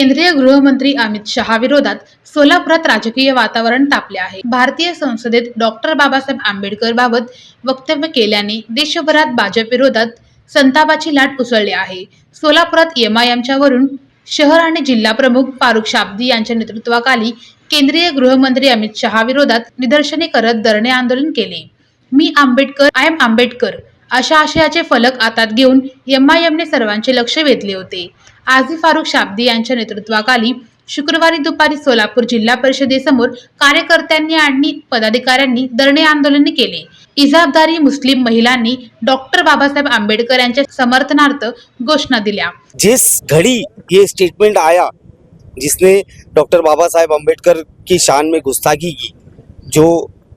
केंद्रीय गृहमंत्री अमित शहा विरोधात सोलापुरात राजकीय वातावरण तापले आहे. भारतीय संसदेत डॉक्टर बाबासाहेब आंबेडकर बाबत वक्तव्य केल्याने देशभरात भाजप विरोधात संतापाची लाट उसळली आहे. सोलापुरात एमआयएमच्या वरून शहर आणि जिल्हा प्रमुख फारुख शाब्दी यांच्या नेतृत्वाखाली केंद्रीय गृहमंत्री अमित शहा विरोधात निदर्शने करत धरणे आंदोलन केले. मी आंबेडकर आय एम आंबेडकर अशा आशयाचे फलक हातात घेऊन एमआयएमने सर्वांचे लक्ष वेधले होते. आझी फारुख शाब्दी यांच्या नेतृत्वाखाली शुक्रवारी दुपारी सोलापूर जिल्हा परिषदेसमोर कार्यकर्त्यांनी आणि पदाधिकाऱ्यांनी धरणे आंदोलन केले. इजाबदारी मुस्लिम महिलांनी डॉक्टर बाबासाहेब आंबेडकर यांच्या समर्थनार्थ घोषणा दिल्या. जिस घड़ी ये स्टेटमेंट आया जिसने डॉक्टर बाबा साहेब अम्बेडकर की शान में गुस्ताखी की जो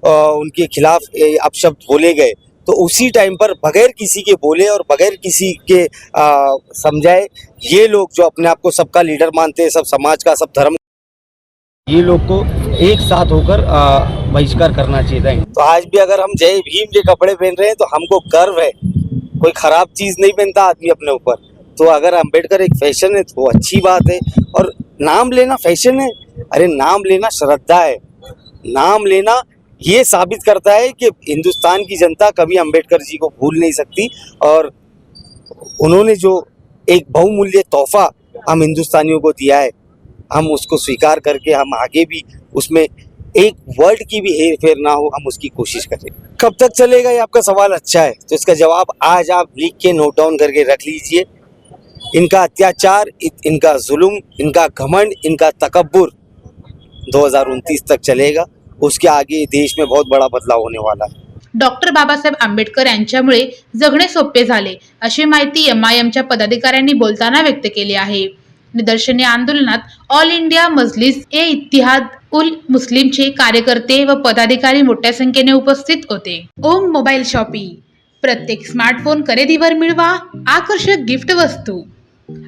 अ, उनके खिलाफ अपशब्द बोले गए तो उसी टाइम पर बगैर किसी के बोले और बगैर किसी के समझाए ये लोग जो अपने आप को सबका लीडर मानते हैं सब समाज का सब धर्म ये लोग को एक साथ होकर बहिष्कार करना चाहिए तो आज भी अगर हम जय भीम के कपड़े पहन रहे हैं तो हमको गर्व है। कोई खराब चीज़ नहीं पहनता आदमी अपने ऊपर। तो अगर अंबेडकर एक फ़ैशन है तो अच्छी बात है। और नाम लेना फ़ैशन है। अरे नाम लेना श्रद्धा है। नाम लेना ये साबित करता है कि हिंदुस्तान की जनता कभी अंबेडकर जी को भूल नहीं सकती और उन्होंने जो एक बहुमूल्य तोहफा हम हिंदुस्तानियों को दिया है, हम उसको स्वीकार करके हम आगे भी उसमें एक वर्ड की भी हेर फेर ना हो, हम उसकी कोशिश करें। कब तक चलेगा ये आपका सवाल? अच्छा है तो इसका जवाब आज आप लिख के नोट डाउन करके रख लीजिए। इनका अत्याचार इनका जुल्म, इनका घमंड, इनका तकब्बुर 2029 तक चलेगा। उसके आगे देश में बहुत बड़ा बदलाव होने वाला है। डॉक्टर बाबासाहेब आंबेडकर यांच्यामुळे जगणे सोपे झाले अशी माहिती एम आय एमच्या पदाधिकाऱ्यांनी बोलताना व्यक्त केली आहे. निदर्शने आंदोलनात ऑल इंडिया मजलिस ए इतिहाद उल मुस्लिमचे कार्यकर्ते व पदाधिकारी मोठ्या संख्येने उपस्थित होते. Om mobile shoppe. प्रत्येक स्मार्टफोन खरेदीवर मिळवा आकर्षक गिफ्ट वस्तू.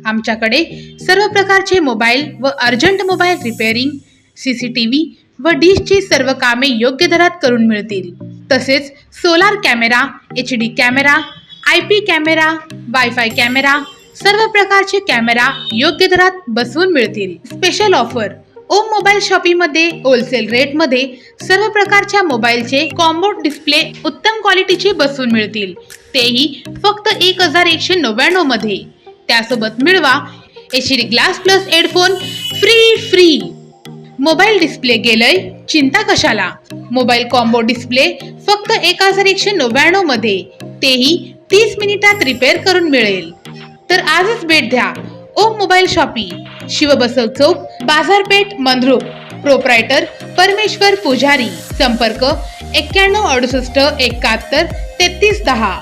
आमच्याकडे सर्व प्रकारचे मोबाईल व urgent mobile repairing C C T V व डिशची सर्व कामे योग्य दरात करून मिळतील. तसेच solar camera H D camera I P camera wifi camera सर्व प्रकारचे कॅमेरा योग्य दरात बसवून मिळतील. स्पेशल ऑफर ओम मोबाईल शॉपीमध्ये होलसेल रेटमध्ये सर्व प्रकारच्या मोबाईलचे कॉम्बो डिस्प्ले उत्तम क्वालिटीचे बसवून मिळतील. तेही फक्त एक हजार एकशे नव्याण्णवमध्ये त्यासोबत मिळवा H D glass plus headphone free free. Mobile display गेलंय चिंता कशाला? मोबाईल कॉम्बो डिस्प्ले फक्त एक हजार एकशे नव्याण्णवमध्ये. तेही तीस मिनिटात रिपेअर करून मिळेल. तर आजच भेट द्या. ओम मोबाईल शॉपी. शिवबसव चौक बाजारपेठ मंद्रुप. प्रोप्रायटर परमेश्वर पुजारी. संपर्क एक्क्याण्णव अडुसष्ट एकाहत्तर तेहतीस दहा.